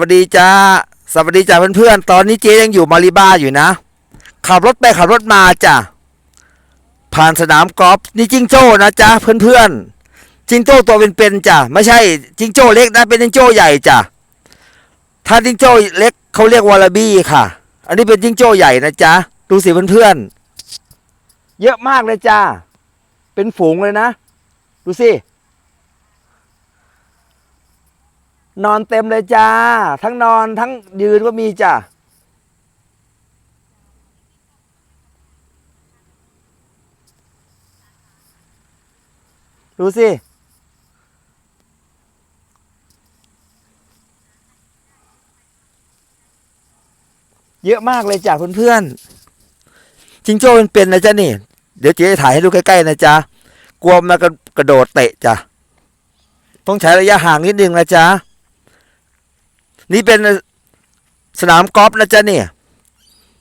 วัสดีจ้า สวัสดีจ้าเพื่อนๆ ตอนนี้เจ๊ยังอยู่มาริบ้าอยู่นะ ขับรถไปขับรถมาจ้ะ ผ่านสนามกอล์ฟนี่จิงโจ้นะจ๊ะเพื่อนๆ จิงโจ้ตัวเป็นๆจ้ะ ไม่ใช่จิงโจ้เล็กนะ เป็นจิงโจ้ใหญ่จ้ะ ถ้าจิงโจ้เล็กเขาเรียกวอลลบี้ค่ะ อันนี้เป็นจิงโจ้ใหญ่นะจ๊ะดูสิเพื่อนๆ เยอะมากเลยจ้า เป็นฝูงเลยนะ ดูสิ นอนเต็มเลยจ้า ทั้งนอนทั้งยืนก็มีจ้าดูสิ เยอะมากเลยจ้ะเพื่อนๆจิงโจ้เป็นนะจ๊ะนี่ เดี๋ยวเจ๊ถ่ายให้ดูใกล้ๆนะจ๊ะกลัวมันกระกระโดดเตะจ้ะต้องใช้ระยะห่างนิดนึงนะจ๊ะ นี่เป็นสนามกอล์ฟนะจ๊ะเนี่ย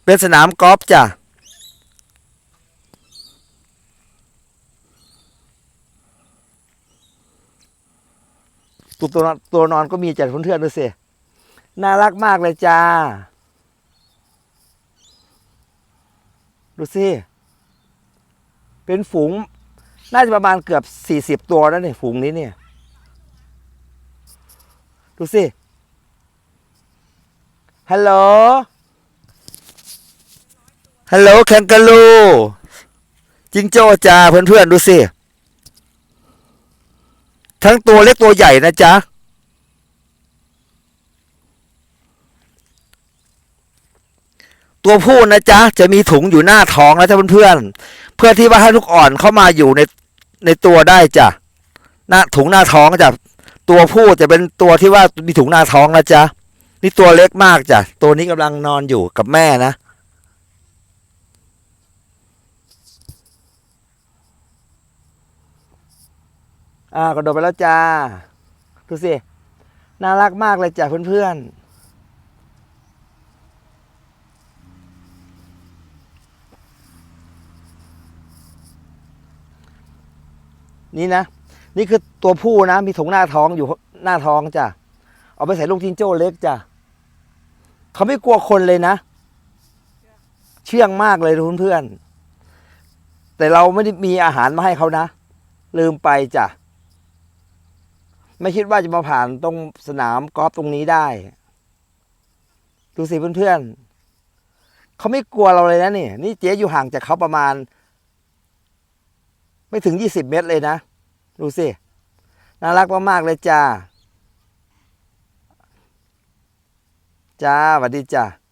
เป็นสนามกอล์ฟจ้ะตัวตัวนอนตัวนอนก็มีจ้ะเพื่อนๆดูสิน่ารักมากเลยจ้า ดูสิ เป็นฝูง น่าจะประมาณเกือบสี่สิบตัวแล้วเนี่ย ฝูงนี้เนี่ย ดูสิ ฮัลโหล ฮัลโหลแคนกาลูจิงโจ้จ้าเพื่อนๆดูสิ ทั้งตัวเล็กตัวใหญ่นะจ๊ะ ตัวผู้นะจ๊ะ จะมีถุงอยู่หน้าท้องนะจ๊ะเพื่อนๆ เพื่อที่ว่าให้ลูกอ่อนเข้ามาอยู่ในในตัวได้จ้ะ หน้าถุงหน้าท้องจ้ะ ตัวผู้จะเป็นตัวที่ว่ามีถุงหน้าท้องนะจ๊ะ นี่ตัวเล็กมากจ้ะ ตัวนี้กำลังนอนอยู่กับแม่นะ อ่ากระโดดไปแล้วจ้า ดูสิ น่ารักมากเลยจ้ะเพื่อนๆนี่นะ นี่คือตัวผู้นะ มีถุงหน้าท้องอยู่หน้าท้องจ้ะ เอาไปใส่ลูกจิงโจ้เล็กจ้ะ เขาไม่กลัวคนเลยนะ เชื่องมากเลยเพื่อนๆแต่เราไม่ได้มีอาหารมาให้เขานะ ลืมไปจ้ะ ไม่คิดว่าจะมาผ่านตรงสนามกอล์ฟตรงนี้ได้ ดูสิเพื่อนๆเขาไม่กลัวเราเลยนะนี่ นี่เจ๊อยู่ห่างจากเขาประมาณ ไม่ถึงยี่สิบเมตรเลยนะ ดูสิ น่ารักมากๆเลยจ้า จ้าสวัสดีจ้า